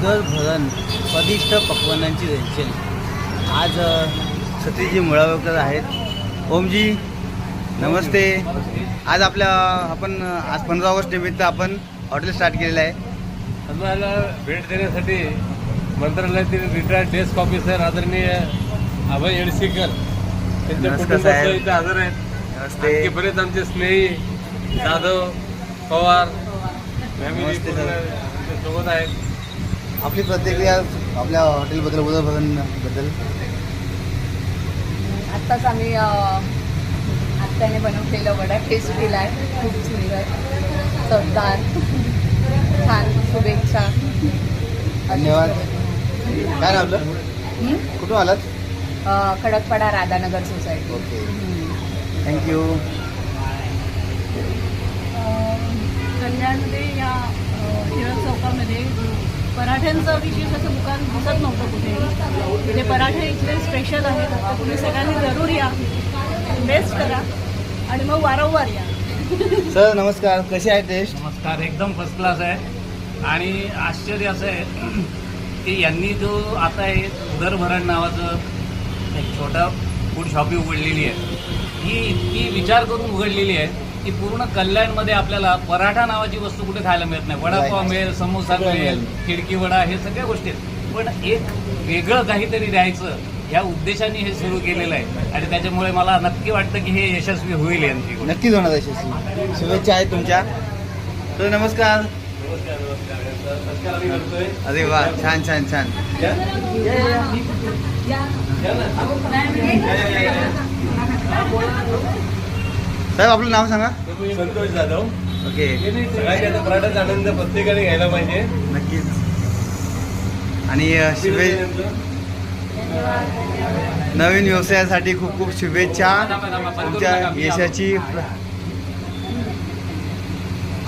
उदरभरण स्वादिष्ट पक्वानांची रेलचेल आज सतीजी मुळावकर आहेत. ओमजी नमस्ते. आज आपल्या आपण आज पंधरा ऑगस्ट निमित्त आपण हॉटेल स्टार्ट केलेलं आहे. आम्हाला भेट देण्यासाठी मंत्रालयातील रिटायर्ड डेस्क ऑफिसर आदरणीय अभय येडसीकर त्यांच्या हजर आहेत. बरेच आमचे स्नेही जाधव पवार फॅमिली सोबत आहेत. आपली प्रतिक्रिया आपल्या हॉटेलबद्दल उदरभरणबद्दल आत्ताच आम्ही अ, आत्याने बनवलेलं वडा टेस्ट केला आहे खूप सुंदर. चवदार. छान. शुभेच्छा. धन्यवाद. काय आपलं? कुठून आलात? Khadakpada Radhanagar society. Okay. Thank you कल्याणमध्ये या अ, टिळक चौकामध्ये पराठ्यांचं विशेष असं दुकान दिसत नव्हतं कुठे. इथे पराठे इथले स्पेशल आहेत. तर तुम्ही सगळ्यांनी जरूर या. टेस्ट करा. आणि मग वारंवार या. सर नमस्कार. कशी आहे टेस्ट नमस्कार. एकदम फर्स्ट क्लास आहे. आणि आश्चर्य असं आहे की यांनी जो आता हे उदरभरण नावाचं एक छोटा फूड शॉपी उघडलेली आहे. ही इतकी विचार करून उघडलेली आहे. की पूर्ण कल्याणमध्ये आपल्याला पराठा नावाची वस्तू कुठे खायला मिळत नाही. वडापाव. मिळेल समोसा मिळेल. खिडकी वडा हे सगळ्या गोष्टी आहेत. पण एक वेगळं काहीतरी द्यायचं ह्या उद्देशाने हे सुरू केलेलं आहे. आणि त्याच्यामुळे मला नक्की वाटतं की हे यशस्वी होईल यांची. नक्कीच होणार यशस्वी. शुभेच्छा आहेत तुमच्या. तर नमस्कार. अरे वा छान छान छान. साहेब आपलं नाव सांगा. संतोष जाधव. ओके. पराठाचा आनंद प्रत्येकाने घ्यायला पाहिजे. नक्कीच. आणि शुभे नवीन व्यवसायासाठी खूप खूप शुभेच्छा. तुमच्या यशाची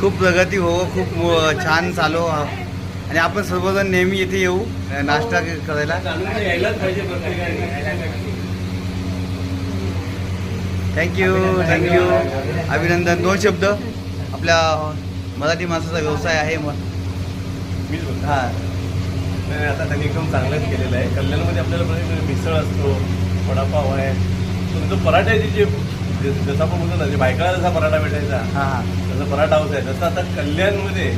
खूप प्रगती हो खूप छान चालू आणि आपण सर्वजण नेहमी इथे येऊ नाश्ता करायला आनंद घ्यायलाच पाहिजे प्रत्येकाने थँक्यू थँक्यू अभिनंदन. दोन शब्द. आपल्या मराठी माणसाचा व्यवसाय आहे मग. हां. नाही, आता त्यांनी एकदम चांगलंच केलेलं आहे. कल्याणमध्ये आपल्याला बरेच मिसळ असतो वडापाव आहे. तुमचं पराठ्याची जे जसं आपण बोलतो ना जे बायकाला जसा पराठा भेटायचा हां हां. तसा पराठा हाऊस आहे. तसं आता कल्याणमध्ये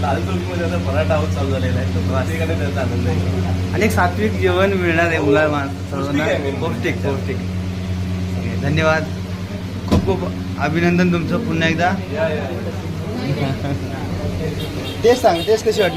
लाल चौकीमध्ये आता पराठा हाऊस चालू झालेला आहे. तर प्रत्येकाने त्याचा आनंद आहे आणि एक सात्विक जेवण मिळणार आहे मुला सर्वांना पौष्टिक. पौष्टिक. धन्यवाद. खूप खूप अभिनंदन तुमचं पुन्हा एकदा. टेस्ट सांग टेस्ट कशी वाटली?